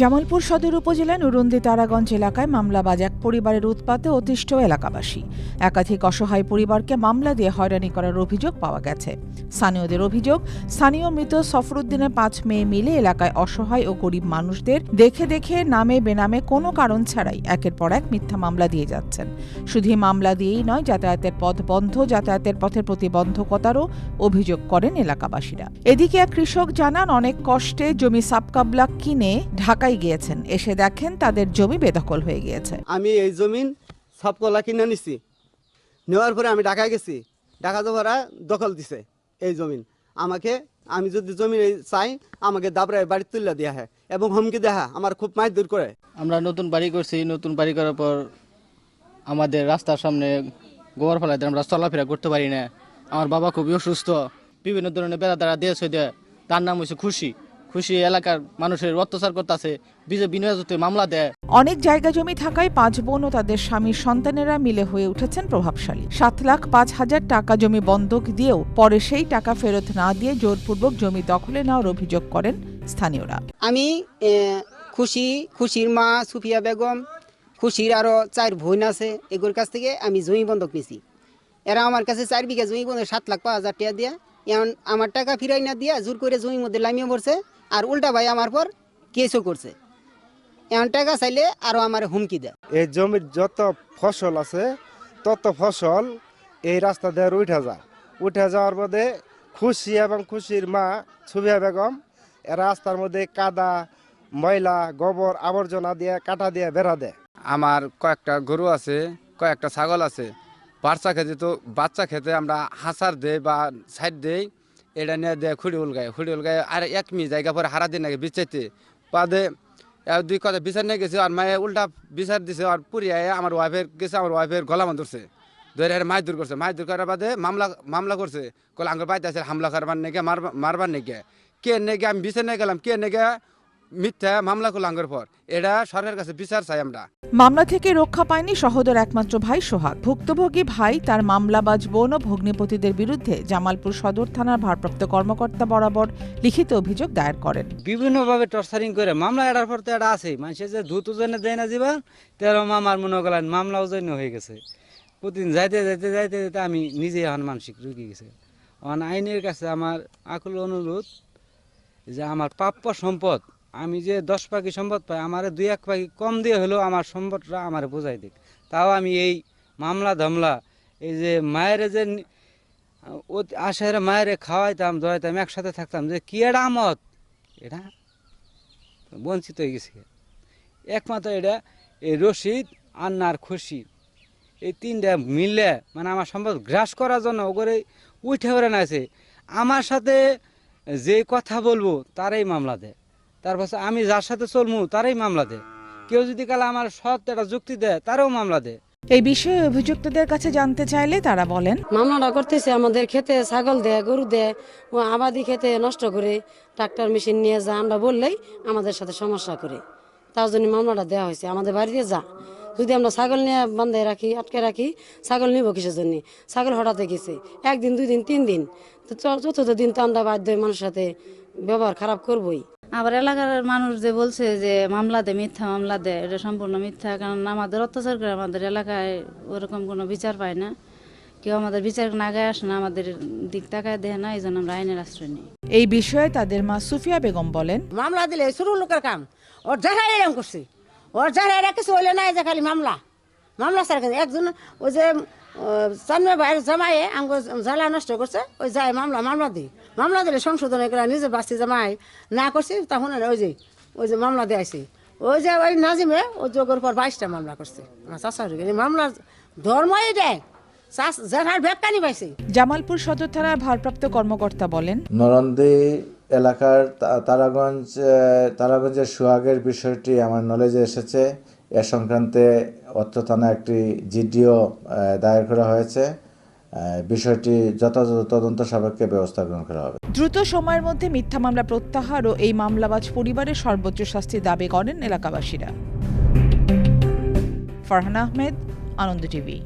জামালপুর সদর উপজেলার নুরুন্দি তারাগঞ্জ এলাকায় মামলাবাজ এক পরিবারের উৎপাতে অতিষ্ঠ এলাকাবাসী। একাধিক অসহায় পরিবারকে মামলা দিয়ে হয়রানি করার অভিযোগ পাওয়া গেছে। স্থানীয়দের অভিযোগ, স্থানীয় মৃত সফরুদ্দিনের পাঁচ মেয়ে মিলে এলাকায় অসহায় ও গরিব মানুষদের দেখে দেখে, নামে বেনামে কোনো কারণ ছাড়াই একের পর এক মিথ্যা মামলা দিয়ে যাচ্ছেন। শুধু মামলা দিয়েই নয়, যাতায়াতের পথ বন্ধ, যাতায়াতের পথের প্রতিবন্ধকতারও অভিযোগ করেন এলাকাবাসীরা। এদিকে এক কৃষক জানান, অনেক কষ্টে জমি সাবকাবলা কিনে ঢাকায় গিয়েছেন? এসে দেখেন তাদের জমি বেদখল হয়ে গিয়েছে। আমি এই জমিন সব কলা কিনে নিছি। নেওয়ার পরে আমি ঢাকায় গেছি। ঢাকা যাওয়ারা দখল দিছে এই জমিন। আমাকে আমি যদি জমি চাই আমাকে দাবরায় বাড়ি তুলে দেওয়া হয় এবং হুমকি দেখা আমার খুব মাইর দূর করে। আমরা নতুন বাড়ি করছি। নতুন বাড়ি করার পর আমাদের রাস্তার সামনে গোবর ফেলাতে আমরা চলাফেরা করতে পারি না। আমার বাবা খুবই অসুস্থ। বিভিন্ন ধরনের বেড়া দ্বারা দেশ হয়ে দেয়। তার নাম হচ্ছে খুশি। খুশি এলাকার মানুষের অত্যাচার করতেছে বিনয়তে মামলা দেয়। অনেক জায়গা জমি থাকায় পাঁচ বোন ও তাদের স্বামীর সন্তানেরা মিলে হয়ে উঠেছেন প্রভাবশালী। সাত লাখ পাঁচ হাজার টাকা জমি বন্ধক দিয়েও পরে সেই টাকা ফেরত না দিয়ে জোরপূর্বক জমি দখলে নেওয়ার অভিযোগ করেন স্থানীয়রা। আমি খুশি খুশির মা সুফিয়া বেগম খুশির আরও চার বোন আছে এগুলোর কাছ থেকে আমি জমি বন্ধক নিছি। এরা আমার কাছে চার বিঘা জমি বন্ধক সাত লাখ পাঁচ হাজার টাকা দিয়া এখন আমার টাকা ফিরাই না দিয়া জোর করে জমির মধ্যে লামিয়ে পড়ছে আর উল্টা ভাই আমার পর কেসও করছে। এমন টাকা চাইলে আরও আমার হুমকি দেয়। এই জমির যত ফসল আছে তত ফসল এই রাস্তা দিয়ে উঠে যায়। উঠে যাওয়ার মধ্যে খুশি এবং খুশির মা সুবিয়া বেগম এরা রাস্তার মধ্যে কাদা ময়লা গোবর আবর্জনা দিয়ে কাটা দিয়ে বেড়া দেয়। আমার কয়েকটা গরু আছে কয়েকটা ছাগল আছে বাচ্চা খেতে তো বাচ্চা খেতে আমরা হাসার দেই বা সাইড দেই, এটা নিয়ে দেয় খুঁড়ি উলগায় খুঁড়ি উলগায় আর এক মি জায়গা পরে হারা দিন আগে বিচাইতে বাদে দুই কথা বিচার নিয়ে গেছে আর মায়ে উল্টা বিচার দিছে আর পুরিয়ে আমার ওয়াইফের গেছে, আমার ওয়াইফের গলা মান ধরছে ধরে আর মাছ দূর করছে। মাছ দূর করার বাদে মামলা মামলা করছে। কল আঙ্গুর বাইতে আছে, হামলা করবার নেগে মারবা, মারবার নেগে কে নেগে আমি বিচার নিয়ে গেলাম। কে নেগে মিথ্যা মামলা করল আঙ্গুর পর। এটা সরকারের কাছে বিচার চাই আমরা। মামলা থেকে রক্ষা পায়নি সহোদর একমাত্র ভাই সোহাগ। ভুক্তভোগী ভাই তার মামলাবাজ বোন ও ভগ্নিপতিদের বিরুদ্ধে জামালপুর সদর থানার ভারপ্রাপ্ত কর্মকর্তা বরাবর লিখিত অভিযোগ দায়ের করেন। বিভিন্নভাবে টর্চারিং করে মামলা এটার পর তো এটা আছে মানুষের যে দ্রুত জন্য দেয় না যাবা তেরো মামার মনে করেন মামলাও জন্য হয়ে গেছে। প্রতিদিন যাইতে যাইতে যাইতে যাইতে আমি নিজে এখন মানসিক রুগী গেছে। এখন আইনের কাছে আমার আকুল অনুরোধ যে আমার প্রাপ্য সম্পদ আমি যে দশ পাখি সম্পদ পাই, আমার দুই এক পাখি কম দিয়ে হলেও আমার সম্পদটা আমার বোঝাই দিক। তাও আমি এই মামলা ধামলা, এই যে মায়ের যে আশের মায়ের খাওয়াইতাম দোয়াইতাম একসাথে থাকতাম, যে কি এটা আমত এটা বঞ্চিত হয়ে গেছে। একমাত্র এটা এই রশিদ আন্নার খুশি। এই তিনটা মিললে মানে আমার সম্পদ গ্রাস করার জন্য ওগরে উঠে ওরে আছে আমার সাথে যে কথা বলব, তারাই মামলা দেয়। তারপর আমি যার সাথে চলবো তারাই মামলা দেয় কেউ যদি কালে আমার সৎ একটা যুক্তি দেয় তারাও মামলা দেয় এই বিষয়ে অভিযুক্তদের কাছে জানতে চাইলে তারা বলেন মামলাটা করতেছে আমাদের খেতে ছাগল দেয় গরু দেয় ও আবাদি খেতে নষ্ট করে ট্রাক্টর মেশিন নিয়ে যা আমরা বললেই আমাদের সাথে সমস্যা করে। তার জন্য মামলাটা দেওয়া হয়েছে আমাদের বাড়িতে যা। যদি আমরা ছাগল নিয়ে বান্ধে রাখি আটকে রাখি ছাগল নিব কিসের জন্য? ছাগল হঠাৎ গেছে একদিন দুই দিন তিন দিন। তো চ- চতুর্থ দিন তো আমরা বাধ্য হয়ে মানুষের সাথে ব্যবহার খারাপ করবই। আবার এলাকার মানুষ যে বলছে যে মামলা দে মিথ্যা মামলা দে এটা সম্পূর্ণ মিথ্যা। কারণ আমাদের অত্যাচার করে আমাদের এলাকায় ওরকম কোনো বিচার পায় না। কেউ আমাদের বিচার নাগায় আসে না আমাদের দিক তাকায় দেয় না এই জন্য আমরা আইনের আশ্রয় নিই। এই বিষয়ে তাদের মা সুফিয়া বেগম বলেন মামলা দিলে শুরু লোকের কাম। ওর যারা এরকম করছে ওর যারা এরা কিছু হইলে নাই যে খালি মামলা। মামলা স্যার একজন ওই যে সামনে বাইরে জামাইয়ে আঙ্গ জ্বালা নষ্ট করছে ওই যায় মামলা মামলা দিই। মামলা দিলে সংশোধন করে নিজে বাঁচতে জামাই না করছি তখন ওই যে ওই যে মামলা দিয়েছি ওই যে ওই নাজিমে ওই যোগের পর বাইশটা মামলা করছে। আমার চাষা মামলা ধর্মই দেয় চাষ জেঠার বেকানি পাইছে। জামালপুর সদর থানার ভারপ্রাপ্ত কর্মকর্তা বলেন নরন্দী এলাকার তারাগঞ্জ তারাগঞ্জের সোহাগের বিষয়টি আমার নলেজে এসেছে। এ সংক্রান্তে অত্র থানা একটি জিডিও দায়ের করা হয়েছে। বিষয়টি যথাযথ তদন্ত সাপেক্ষে ব্যবস্থা গ্রহণ করা হবে। দ্রুত সময়ের মধ্যে মিথ্যা মামলা প্রত্যাহার ও এই মামলাবাজ পরিবারের সর্বোচ্চ শাস্তি দাবি করেন এলাকাবাসীরা। ফারহান আহমেদ, আনন্দ টিভি।